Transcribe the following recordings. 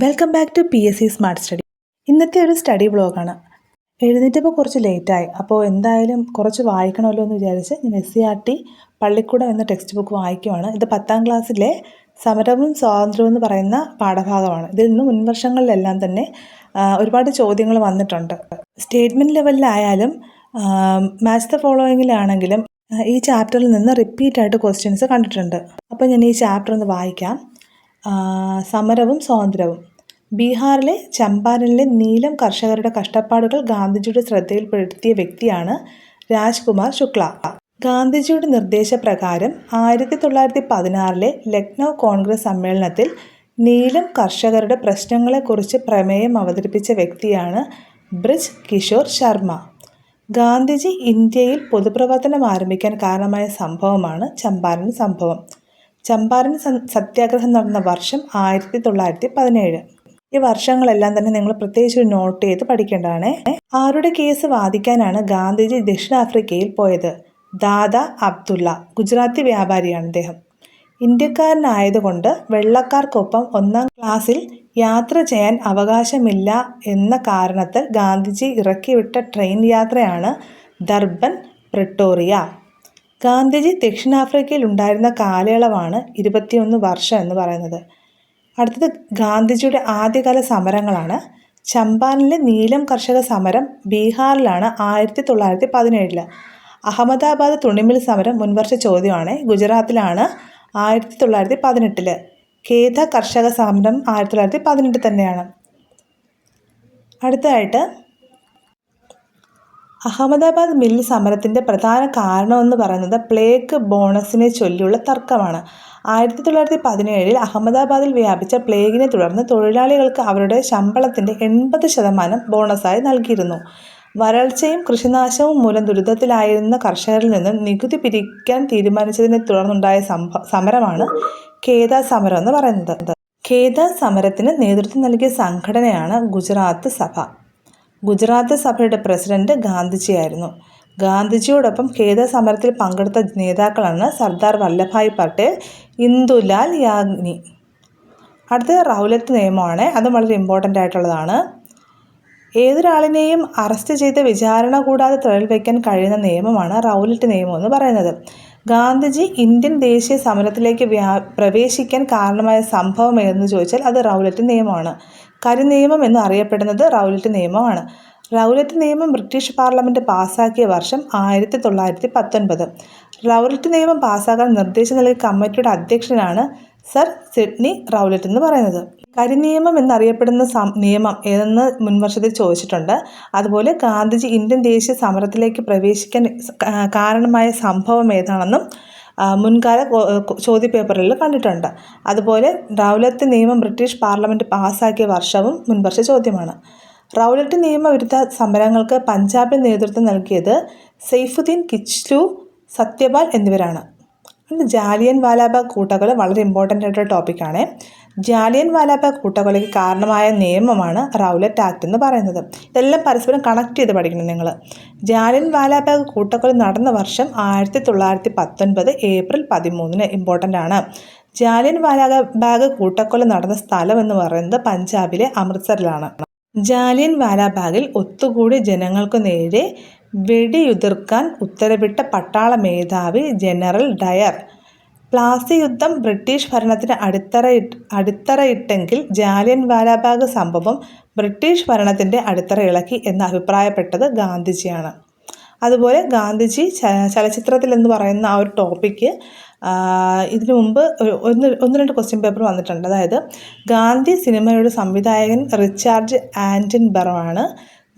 Welcome back to P S C smart study ഇന്നത്തെ ഒരു study ബ്ലോഗാണ് എഴുന്നേറ്റപ്പോൾ കുറച്ച് ലേറ്റായി അപ്പോൾ എന്തായാലും കുറച്ച് വായിക്കണമല്ലോ എന്ന് വിചാരിച്ച് ഞാൻ S C R T Pallikkoodam എന്ന ടെക്സ്റ്റ് ബുക്ക് വായിക്കുവാണ്. ഇത് പത്താം ക്ലാസ്സിലെ സമരവും സ്വാതന്ത്ര്യവും എന്ന് പറയുന്ന പാഠഭാഗമാണ്. ഇതിൽ നിന്ന് മുൻവർഷങ്ങളിലെല്ലാം തന്നെ ഒരുപാട് ചോദ്യങ്ങൾ വന്നിട്ടുണ്ട്. സ്റ്റേറ്റ്മെന്റ് ലെവലിലായാലും മാച്ച് ദ ഫോളോയിങ്ങിലാണെങ്കിലും ഈ ചാപ്റ്ററിൽ നിന്ന് റിപ്പീറ്റ് ആയിട്ട് ക്വസ്റ്റ്യൻസ് കണ്ടിട്ടുണ്ട്. അപ്പോൾ ഞാൻ ഈ ചാപ്റ്റർ ഒന്ന് വായിക്കാം. സമരവും സ്വാതന്ത്ര്യവും. ബീഹാറിലെ ചമ്പാരനിലെ നീലം കർഷകരുടെ കഷ്ടപ്പാടുകൾ ഗാന്ധിജിയുടെ ശ്രദ്ധയിൽപ്പെടുത്തിയ വ്യക്തിയാണ് രാജ്കുമാർ ശുക്ല. ഗാന്ധിജിയുടെ നിർദ്ദേശപ്രകാരം ആയിരത്തി തൊള്ളായിരത്തി പതിനാറിലെ ലക്നൗ കോൺഗ്രസ് സമ്മേളനത്തിൽ നീലം കർഷകരുടെ പ്രശ്നങ്ങളെക്കുറിച്ച് പ്രമേയം അവതരിപ്പിച്ച വ്യക്തിയാണ് ബ്രിജ് കിഷോർ ശർമ്മ. ഗാന്ധിജി ഇന്ത്യയിൽ പൊതുപ്രവർത്തനം ആരംഭിക്കാൻ കാരണമായ സംഭവമാണ് ചമ്പാരൻ സംഭവം. ചമ്പാരൻ സത്യാഗ്രഹം നടന്ന വർഷം ആയിരത്തി തൊള്ളായിരത്തി പതിനേഴ് ഈ വർഷങ്ങളെല്ലാം തന്നെ നിങ്ങൾ പ്രത്യേകിച്ച് ഒരു നോട്ട് ചെയ്ത് പഠിക്കേണ്ടതാണ്. ആരുടെ കേസ് വാദിക്കാനാണ് ഗാന്ധിജി ദക്ഷിണാഫ്രിക്കയിൽ പോയത്? ദാദ അബ്ദുള്ള ഗുജറാത്തി വ്യാപാരിയാണ് അദ്ദേഹം. ഇന്ത്യക്കാരനായതുകൊണ്ട് വെള്ളക്കാർക്കൊപ്പം ഒന്നാം ക്ലാസ്സിൽ യാത്ര ചെയ്യാൻ അവകാശമില്ല എന്ന കാരണത്താൽ ഗാന്ധിജി ഇറക്കിവിട്ട ട്രെയിൻ യാത്രയാണ് ദർബൻ പ്രിട്ടോറിയ. ഗാന്ധിജി ദക്ഷിണാഫ്രിക്കയിൽ ഉണ്ടായിരുന്ന കാലയളവാണ് ഇരുപത്തിയൊന്ന് വർഷം എന്ന് പറയുന്നത്. അടുത്തത് ഗാന്ധിജിയുടെ ആദ്യകാല സമരങ്ങളാണ്. ചമ്പാനിലെ നീലം കർഷക സമരം ബീഹാറിലാണ് ആയിരത്തി തൊള്ളായിരത്തി പതിനേഴിൽ അഹമ്മദാബാദ് തുണിമിൽ സമരം മുൻവർഷ ചോദ്യമാണ്. ഗുജറാത്തിലാണ് ആയിരത്തി തൊള്ളായിരത്തി പതിനെട്ടിൽ കേത കർഷക സമരം ആയിരത്തി തൊള്ളായിരത്തി പതിനെട്ട് തന്നെയാണ്. അടുത്തതായിട്ട് അഹമ്മദാബാദ് മില്ല് സമരത്തിന്റെ പ്രധാന കാരണമെന്ന് പറയുന്നത് പ്ലേഗ് ബോണസിനെ ചൊല്ലിയുള്ള തർക്കമാണ്. ആയിരത്തി തൊള്ളായിരത്തി പതിനേഴിൽ അഹമ്മദാബാദിൽ വ്യാപിച്ച പ്ലേഗിനെ തുടർന്ന് തൊഴിലാളികൾക്ക് അവരുടെ ശമ്പളത്തിന്റെ എൺപത് ശതമാനം ബോണസായി നൽകിയിരുന്നു. വരൾച്ചയും കൃഷിനാശവും മൂലം ദുരിതത്തിലായിരുന്ന കർഷകരിൽ നിന്നും നികുതി പിരിക്കാൻ തീരുമാനിച്ചതിനെ തുടർന്നുണ്ടായ സമരമാണ് കേദാ സമരം എന്ന് പറയുന്നത്. കേദാ സമരത്തിന് നേതൃത്വം നൽകിയ സംഘടനയാണ് ഗുജറാത്ത് സഭ. ഗുജറാത്ത് സഭയുടെ പ്രസിഡന്റ് ഗാന്ധിജിയായിരുന്നു. ഗാന്ധിജിയോടൊപ്പം ഖേദ സമരത്തിൽ പങ്കെടുത്ത നേതാക്കളാണ് സർദാർ വല്ലഭായ് പട്ടേൽ ഇന്ദുലാൽ യാഗ്നി. അടുത്തത് റൗലത്ത് നിയമമാണ്. അതും വളരെ ഇമ്പോർട്ടന്റ് ആയിട്ടുള്ളതാണ്. ഏതൊരാളിനെയും അറസ്റ്റ് ചെയ്ത് വിചാരണ കൂടാതെ തൊഴിൽ വയ്ക്കാൻ കഴിയുന്ന നിയമമാണ് റൗലറ്റ് നിയമം എന്ന് പറയുന്നത്. ഗാന്ധിജി ഇന്ത്യൻ ദേശീയ സമരത്തിലേക്ക് പ്രവേശിക്കാൻ കാരണമായ സംഭവം ഏതെന്ന് ചോദിച്ചാൽ അത് റൗലറ്റ് നിയമമാണ്. കരിനിയമം എന്ന് അറിയപ്പെടുന്നത് റൗലറ്റ് നിയമമാണ്. റൗലറ്റ് നിയമം ബ്രിട്ടീഷ് പാർലമെന്റ് പാസാക്കിയ വർഷം ആയിരത്തി തൊള്ളായിരത്തി പത്തൊൻപത് റൗലറ്റ് നിയമം പാസ്സാക്കാൻ നിർദ്ദേശം നൽകിയ കമ്മിറ്റിയുടെ അധ്യക്ഷനാണ് സർ സിഡ്നി റൗലറ്റ് എന്ന് പറയുന്നത്. കരിനിയമം എന്നറിയപ്പെടുന്ന സം- നിയമം ഏതെന്ന് മുൻവർഷത്തിൽ ചോദിച്ചിട്ടുണ്ട്. അതുപോലെ ഗാന്ധിജി ഇന്ത്യൻ ദേശീയ സമരത്തിലേക്ക് പ്രവേശിക്കാൻ കാരണമായ സംഭവം ഏതാണെന്നും മുൻകാല ചോദ്യപേപ്പറിൽ കണ്ടിട്ടുണ്ട്. അതുപോലെ റൗലറ്റ് നിയമം ബ്രിട്ടീഷ് പാർലമെന്റ് പാസ്സാക്കിയ വർഷവും മുൻവർഷ ചോദ്യമാണ്. റൗലറ്റ് നിയമവിരുദ്ധ സമരങ്ങൾക്ക് പഞ്ചാബിൽ നേതൃത്വം നൽകിയത് സെയ്ഫുദ്ദീൻ കിച്ലു സത്യപാൽ എന്നിവരാണ്. ജാലിയൻ വാലാബാഗ് കൂട്ടകൾ വളരെ ഇമ്പോർട്ടന്റ് ആയിട്ടുള്ള ടോപ്പിക്കാണ് ജാലിയൻ വാലാബാഗ് കൂട്ടക്കൊലയ്ക്ക് കാരണമായ നിയമമാണ് റൗലറ്റ് ആക്ട് എന്ന് പറയുന്നത്. ഇതെല്ലാം പരസ്പരം കണക്ട് ചെയ്ത് പഠിക്കണം നിങ്ങൾ. ജാലിയൻ വാലാബാഗ് കൂട്ടക്കൊല നടന്ന വർഷം ആയിരത്തി തൊള്ളായിരത്തി പത്തൊൻപത് ഏപ്രിൽ പതിമൂന്നിന് ഇമ്പോർട്ടന്റ് ആണ്. ജാലിയൻ വാലാബാഗ് കൂട്ടക്കൊല നടന്ന സ്ഥലം എന്ന് പറയുന്നത് പഞ്ചാബിലെ അമൃത്സറിലാണ്. ജാലിയൻ വാലാബാഗിൽ ഒത്തുകൂടി ജനങ്ങൾക്കു നേരെ വെടിയുതിർക്കാൻ ഉത്തരവിട്ട പട്ടാള മേധാവി ജനറൽ ഡയർ പ്ലാസി യുദ്ധം ബ്രിട്ടീഷ് ഭരണത്തിന് അടിത്തറ അടിത്തറയിട്ടെങ്കിൽ ജാലിയൻ വാലാബാഗ് സംഭവം ബ്രിട്ടീഷ് ഭരണത്തിന്റെ അടിത്തറ ഇളക്കി എന്ന് അഭിപ്രായപ്പെട്ടത് ഗാന്ധിജിയാണ്. അതുപോലെ ഗാന്ധിജി ചലച്ചിത്രത്തിൽ എന്ന് പറയുന്ന ആ ഒരു ടോപ്പിക്ക് ഇതിനു മുമ്പ് ഒന്ന് ഒന്ന് രണ്ട് ക്വസ്റ്റ്യൻ പേപ്പർ വന്നിട്ടുണ്ട്. അതായത് ഗാന്ധി സിനിമയുടെ സംവിധായകൻ റിച്ചാർഡ് ആന്റൻ ആണ്.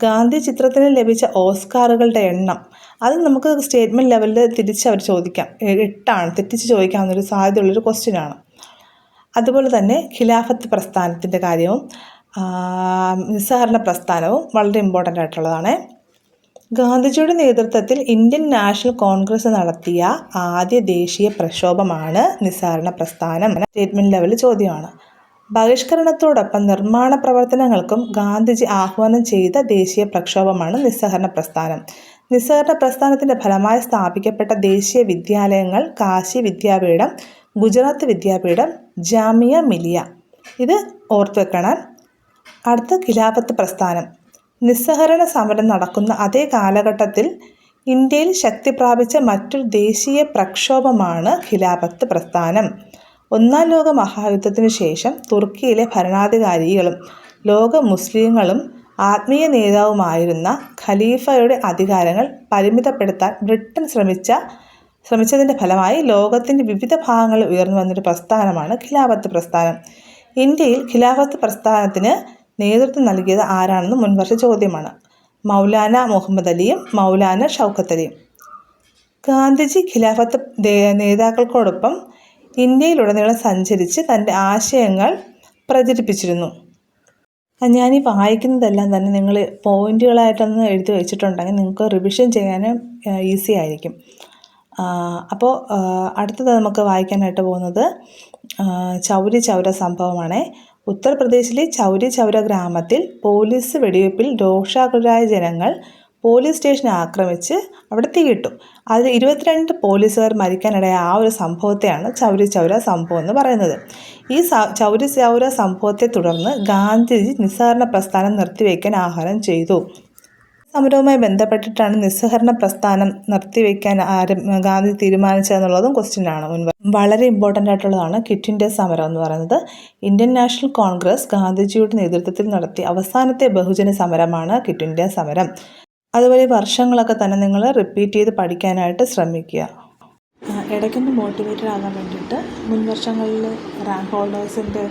ഗാന്ധി ചിത്രത്തിന് ലഭിച്ച ഓസ്കാറുകളുടെ എണ്ണം അത് നമുക്ക് സ്റ്റേറ്റ്മെന്റ് ലെവലിൽ തിരിച്ച് അവർ ചോദിക്കാം. എട്ടാണ്. തെറ്റിച്ച് ചോദിക്കാവുന്നൊരു സാധ്യതയുള്ളൊരു ക്വസ്റ്റ്യൻ ആണ്. അതുപോലെ തന്നെ ഖിലാഫത്ത് പ്രസ്ഥാനത്തിന്റെ കാര്യവും നിസ്സഹരണ പ്രസ്ഥാനവും വളരെ ഇമ്പോർട്ടന്റ് ആയിട്ടുള്ളതാണ്. ഗാന്ധിജിയുടെ നേതൃത്വത്തിൽ ഇന്ത്യൻ നാഷണൽ കോൺഗ്രസ് നടത്തിയ ആദ്യ ദേശീയ പ്രക്ഷോഭമാണ് നിസ്സഹരണ പ്രസ്ഥാനം സ്റ്റേറ്റ്മെന്റ് ലെവൽ ചോദ്യമാണ്. ബഹിഷ്കരണത്തോടൊപ്പം നിർമ്മാണ പ്രവർത്തനങ്ങൾക്കും ഗാന്ധിജി ആഹ്വാനം ചെയ്ത ദേശീയ പ്രക്ഷോഭമാണ് നിസ്സഹരണ പ്രസ്ഥാനം. നിസ്സഹരണ പ്രസ്ഥാനത്തിന്റെ ഫലമായി സ്ഥാപിക്കപ്പെട്ട ദേശീയ വിദ്യാലയങ്ങൾ കാശി വിദ്യാപീഠം ഗുജറാത്ത് വിദ്യാപീഠം ജാമിയ മിലിയ. ഇത് ഓർത്തു വെക്കണം. അടുത്ത ഖിലാഫത്ത് പ്രസ്ഥാനം. നിസ്സഹരണ സമരം നടക്കുന്ന അതേ കാലഘട്ടത്തിൽ ഇന്ത്യയിൽ ശക്തി പ്രാപിച്ച മറ്റൊരു ദേശീയ പ്രക്ഷോഭമാണ് ഖിലാഫത്ത് പ്രസ്ഥാനം. ഒന്നാം ലോക മഹായുദ്ധത്തിനു ശേഷം തുർക്കിയിലെ ഭരണാധികാരികളും ലോക മുസ്ലിങ്ങളും ആത്മീയ നേതാവുമായിരുന്ന ഖലീഫയുടെ അധികാരങ്ങൾ പരിമിതപ്പെടുത്താൻ ബ്രിട്ടൻ ശ്രമിച്ച ശ്രമിച്ചതിന്റെ ഫലമായി ലോകത്തിന്റെ വിവിധ ഭാഗങ്ങളിൽ ഉയർന്നു വന്നൊരു പ്രസ്ഥാനമാണ് ഖിലാഫത്ത് പ്രസ്ഥാനം. ഇന്ത്യയിൽ ഖിലാഫത്ത് പ്രസ്ഥാനത്തിന് നേതൃത്വം നൽകിയത് ആരാണെന്ന് മുൻവർഷ ചോദ്യമാണ്. മൗലാന മുഹമ്മദ് അലിയും മൗലാന ഷൗക്കത്ത് അലിയും. ഗാന്ധിജി ഖിലാഫത്ത് നേതാക്കൾക്കോടൊപ്പം ഇന്ത്യയിലുടനീളം സഞ്ചരിച്ച് തന്റെ ആശയങ്ങൾ പ്രചരിപ്പിച്ചിരുന്നു. ഞാനീ വായിക്കുന്നതെല്ലാം തന്നെ നിങ്ങൾ പോയിന്റുകളായിട്ടൊന്ന് എഴുതി വെച്ചിട്ടുണ്ടെങ്കിൽ നിങ്ങൾക്ക് റിവിഷൻ ചെയ്യാനും ഈസി ആയിരിക്കും. അപ്പോൾ അടുത്തത് നമുക്ക് വായിക്കാനായിട്ട് പോകുന്നത് ചൗരി ചൗര സംഭവമാണ്. ഉത്തർപ്രദേശിലെ ചൗരി ചൗര ഗ്രാമത്തിൽ പോലീസ് വെടിവയ്പ്പിൽ രോഷാകുലരായ ജനങ്ങൾ പോലീസ് സ്റ്റേഷനെ ആക്രമിച്ച് അവിടെ തീയിട്ടു. അതിൽ ഇരുപത്തിരണ്ട് പോലീസുകാർ മരിക്കാനിടയായ ആ ഒരു സംഭവത്തെയാണ് ചൗരി ചൗര സംഭവം എന്ന് പറയുന്നത്. ഈ ചൗരി ചൗര സംഭവത്തെ തുടർന്ന് ഗാന്ധിജി നിസ്സഹരണ പ്രസ്ഥാനം നിർത്തിവെക്കാൻ ആഹ്വാനം ചെയ്തു. സമരവുമായി ബന്ധപ്പെട്ടിട്ടാണ് നിസ്സഹരണ പ്രസ്ഥാനം നിർത്തിവെക്കാൻ ആരം ഗാന്ധി തീരുമാനിച്ചതെന്നുള്ളതും ക്വസ്റ്റ്യൻ ആണ്. മുൻപ് വളരെ ഇമ്പോർട്ടന്റ് ആയിട്ടുള്ളതാണ് കിറ്റ് ഇന്ത്യ സമരം എന്ന് പറയുന്നത്. ഇന്ത്യൻ നാഷണൽ കോൺഗ്രസ് ഗാന്ധിജിയുടെ നേതൃത്വത്തിൽ നടത്തിയ അവസാനത്തെ ബഹുജന സമരമാണ് കിറ്റ് ഇന്ത്യ സമരം. അതുപോലെ വർഷങ്ങളൊക്കെ തന്നെ നിങ്ങൾ റിപ്പീറ്റ് ചെയ്ത് പഠിക്കാനായിട്ട് ശ്രമിക്കുക. ഇടയ്ക്കൊന്ന് മോട്ടിവേറ്റഡ് ആകാൻ വേണ്ടിയിട്ട് മുൻ വർഷങ്ങളിൽ റാങ്ക് ഹോൾഡേഴ്സിന്റെ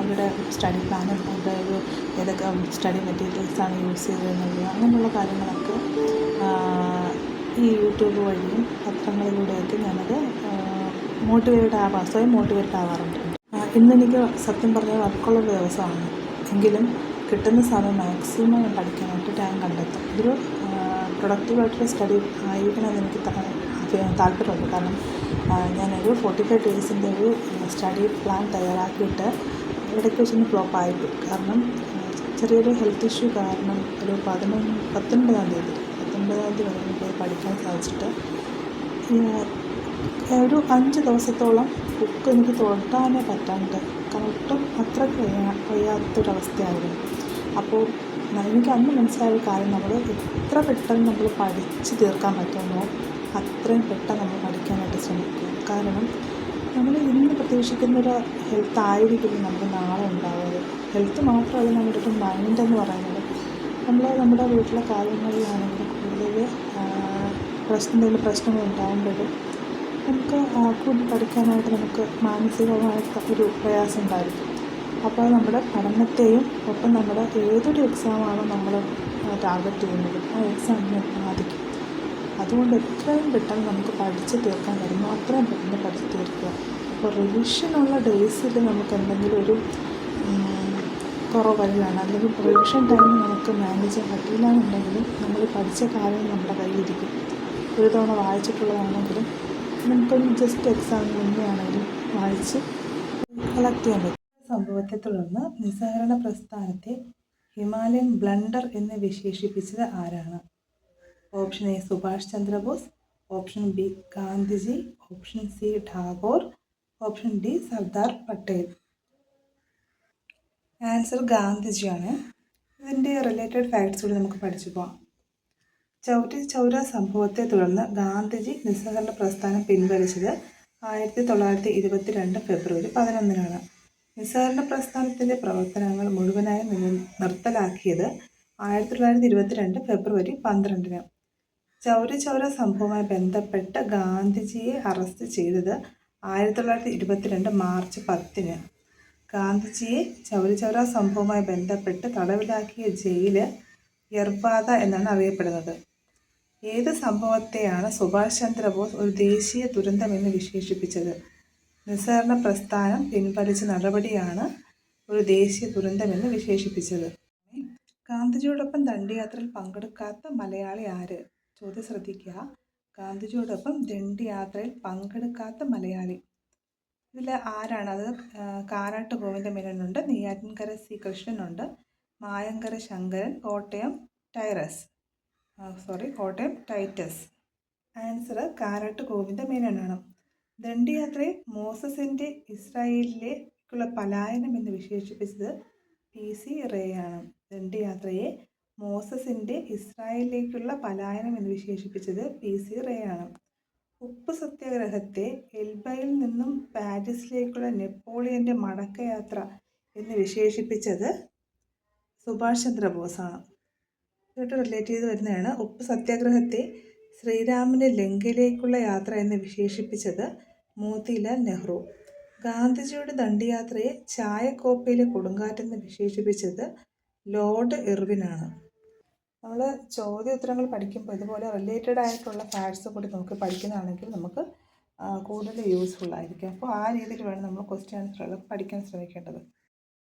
അവരുടെ സ്റ്റഡി പ്ലാനും അതായത് ഏതൊക്കെ സ്റ്റഡി മെറ്റീരിയൽസാണ് യൂസ് ചെയ്തിരുന്നത് അങ്ങനെയുള്ള കാര്യങ്ങളൊക്കെ ഈ യൂട്യൂബ് വഴിയും പത്രങ്ങളിലൂടെയൊക്കെ ഞാനത് മോട്ടിവേറ്റഡ് ആവാം സ്വയം മോട്ടിവേറ്റഡ് ആവാറുണ്ട്. ഇന്നെനിക്ക് സത്യം പറഞ്ഞാൽ വർക്കുള്ളൊരു ദിവസമാണ്. എങ്കിലും കിട്ടുന്ന സമയം മാക്സിമം പഠിക്കാനായിട്ട് ടൈം കണ്ടെത്തും. ഇതൊരു പ്രൊഡക്റ്റീവായിട്ടുള്ള സ്റ്റഡി ആയിരിക്കണമെന്ന് എനിക്ക് താല്പര്യമുണ്ട് കാരണം ഞാനൊരു ഫോർട്ടി ഫൈവ് ഡേയ്സിന്റെ ഒരു സ്റ്റഡി പ്ലാൻ തയ്യാറാക്കിയിട്ട് ഇടയ്ക്ക് വെച്ചൊന്ന് ഫ്ലോപ്പ് ആയിപ്പോയി കാരണം ചെറിയൊരു ഹെൽത്ത് ഇഷ്യൂ കാരണം ഒരു പതിനൊന്ന് പത്തൊൻപതാം തീയതി പത്തൊൻപതാം തീയതി വരെ എനിക്ക് പഠിക്കാൻ സാധിച്ചിട്ട് ഒരു അഞ്ച് ദിവസത്തോളം ബുക്ക് എനിക്ക് തൊട്ടാനേ പറ്റാണ്ട് കാരണം ഒട്ടും അത്ര വയ്യ വയ്യാത്തൊരവസ്ഥയായിരുന്നു. അപ്പോൾ എനിക്ക് അന്ന് മനസ്സിലായ ഒരു കാര്യം നമ്മൾ എത്ര പെട്ടെന്ന് നമ്മൾ പഠിച്ച് തീർക്കാൻ പറ്റുമോ അത്രയും പെട്ടെന്ന് നമ്മൾ പഠിക്കാനായിട്ട് ശ്രമിക്കുക കാരണം നമ്മൾ ഇന്ന് പ്രതീക്ഷിക്കുന്നൊരു ഹെൽത്ത് ആയിരിക്കില്ല നമുക്ക് നാളെ ഉണ്ടാവുന്നത്. ഹെൽത്ത് മാത്രമല്ല നമ്മുടെ ഒരു മൈൻഡ് എന്ന് പറയുന്നത്. നമ്മൾ നമ്മുടെ വീട്ടിലെ കാര്യങ്ങളിലാണെങ്കിൽ കൂടുതൽ പ്രശ്നം എന്തെങ്കിലും പ്രശ്നങ്ങൾ ഉണ്ടാകുമ്പോഴും നമുക്ക് കൂടുതൽ പഠിക്കാനായിട്ട് നമുക്ക് മാനസികമായിട്ട് ഒരു പ്രയാസം ഉണ്ടായിരിക്കും. അപ്പോൾ നമ്മുടെ പഠനത്തെയും ഒപ്പം നമ്മുടെ ഏതൊരു എക്സാമാണോ നമ്മൾ ടാർഗറ്റ് ചെയ്യുന്നത് ആ എക്സാമിനെ ബാധിക്കും. അതുകൊണ്ട് എത്രയും പെട്ടെന്ന് നമുക്ക് പഠിച്ച് തീർക്കാൻ കഴിയുമോ അത്രയും പെട്ടെന്ന് പഠിച്ച് തീർക്കുക. അപ്പോൾ റിവിഷനുള്ള ഡേയ്സിൽ നമുക്ക് എന്തെങ്കിലും ഒരു കുറവ് അല്ലെങ്കിൽ റിവിഷൻ ടൈം നമുക്ക് മാനേജ് ചെയ്യാൻ പറ്റില്ല എന്നുണ്ടെങ്കിലും നമ്മൾ പഠിച്ച കാര്യങ്ങൾ നമ്മുടെ കയ്യിലിരിക്കും. ഒരു തവണ വായിച്ചിട്ടുള്ളതാണെങ്കിലും നമുക്കൊന്ന് ജസ്റ്റ് എക്സാമിന് മുന്നേ ആണെങ്കിലും വായിച്ച് കളക്ട് ചെയ്യാൻ പറ്റും. സംഭവത്തെ തുടർന്ന് നിസ്സഹകരണ പ്രസ്ഥാനത്തെ ഹിമാലയൻ ബ്ലണ്ടർ എന്ന് വിശേഷിപ്പിച്ചത് ആരാണ്? Option A Subhash Chandra Bose option B Gandhiji option C Tagore option D Sardar Patel. Answer ഗാന്ധിജിയാണ്. ഇതിന്റെ റിലേറ്റഡ് ഫാക്ട്സ് കൂടി നമുക്ക് പഠിച്ചു പോകാം ചൗരി ചൗര സംഭവത്തെ തുടർന്ന് ഗാന്ധിജി നിസ്സഹകരണ പ്രസ്ഥാനം പിൻവലിച്ചത് ആയിരത്തി തൊള്ളായിരത്തി ഇരുപത്തി രണ്ട് ഫെബ്രുവരി പതിനൊന്നിനാണ്. നിസ്സഹകരണ പ്രസ്ഥാനത്തിന്റെ പ്രവർത്തനങ്ങൾ മുഴുവനായും നിർത്തലാക്കിയത് ആയിരത്തി തൊള്ളായിരത്തി ഇരുപത്തിരണ്ട് ഫെബ്രുവരി പന്ത്രണ്ടിന്. ചൗരി ചൗര സംഭവവുമായി ബന്ധപ്പെട്ട് ഗാന്ധിജിയെ അറസ്റ്റ് ചെയ്തത് ആയിരത്തി തൊള്ളായിരത്തി ഇരുപത്തിരണ്ട് മാർച്ച് പത്തിന്. ഗാന്ധിജിയെ ചൗരി ചൗര സംഭവവുമായി ബന്ധപ്പെട്ട് തടവിലാക്കിയ ജയിൽ യർബാദ എന്നാണ് അറിയപ്പെടുന്നത്. ഏത് സംഭവത്തെയാണ് സുഭാഷ് ചന്ദ്രബോസ് ഒരു ദേശീയ ദുരന്തമെന്ന് വിശേഷിപ്പിച്ചത്? നിസ്സഹരണ പ്രസ്ഥാനം പിൻവലിച്ച നടപടിയാണ് ഒരു ദേശീയ ദുരന്തമെന്ന് വിശേഷിപ്പിച്ചത്. ഗാന്ധിജിയോടൊപ്പം ദണ്ഡിയാത്രയിൽ പങ്കെടുക്കാത്ത മലയാളി ആര്? ചോദ്യം ശ്രദ്ധിക്കുക. ഗാന്ധിജിയോടൊപ്പം ദണ്ഡിയാത്രയിൽ പങ്കെടുക്കാത്ത മലയാളി. ഇതിൽ ആരാണ്? അത് കാരാട്ട് ഗോവിന്ദമേനോനുണ്ട് നെയ്യാറ്റിൻകര സി കൃഷ്ണനുണ്ട് മായങ്കര ശങ്കരൻ കോട്ടയം ടൈറസ്. Sorry Kottayam Titus. Answer Karat ഗോവിന്ദമേനോനാണ്. ദണ്ഡിയാത്രയിൽ മോസസിന്റെ ഇസ്രായേലിലെ ലേക്കുള്ള പലായനം എന്ന് വിശേഷിപ്പിച്ചത് പി സി റേ ആണ് ദണ്ഡിയാത്രയെ മോസസിന്റെ ഇസ്രായേലിലേക്കുള്ള പലായനം എന്ന് വിശേഷിപ്പിച്ചത് പി സി റേ ആണ് ഉപ്പ് സത്യാഗ്രഹത്തെ എൽബയിൽ നിന്നും പാരീസിലേക്കുള്ള നെപ്പോളിയന്റെ മടക്കയാത്ര എന്ന് വിശേഷിപ്പിച്ചത് സുഭാഷ് ചന്ദ്രബോസാണ്. ഇതായിട്ട് റിലേറ്റ് ചെയ്ത് വരുന്നതാണ്. ഉപ്പ് സത്യാഗ്രഹത്തെ ശ്രീരാമന്റെ ലങ്കയിലേക്കുള്ള യാത്ര എന്ന് വിശേഷിപ്പിച്ചത് മോത്തിലാൽ നെഹ്റു. ഗാന്ധിജിയുടെ ദണ്ഡിയാത്രയെ ചായക്കോപ്പയിലെ കൊടുങ്കാറ്റെന്ന് വിശേഷിപ്പിച്ചത് ലോർഡ് ഇർവിനാണ്. നമ്മൾ ചോദ്യ ഉത്തരങ്ങൾ പഠിക്കുമ്പോൾ ഇതുപോലെ റിലേറ്റഡ് ആയിട്ടുള്ള ഫാക്ട്സ് കൂടി നമുക്ക് പഠിക്കുന്നതാണെങ്കിൽ നമുക്ക് കൂടുതൽ യൂസ്ഫുൾ ആയിരിക്കും. അപ്പോൾ ആ രീതിയിൽ വേണം നമ്മൾ ക്വസ്റ്റ്യൻ ആൻസറുകൾ പഠിക്കാൻ ശ്രമിക്കേണ്ടത്.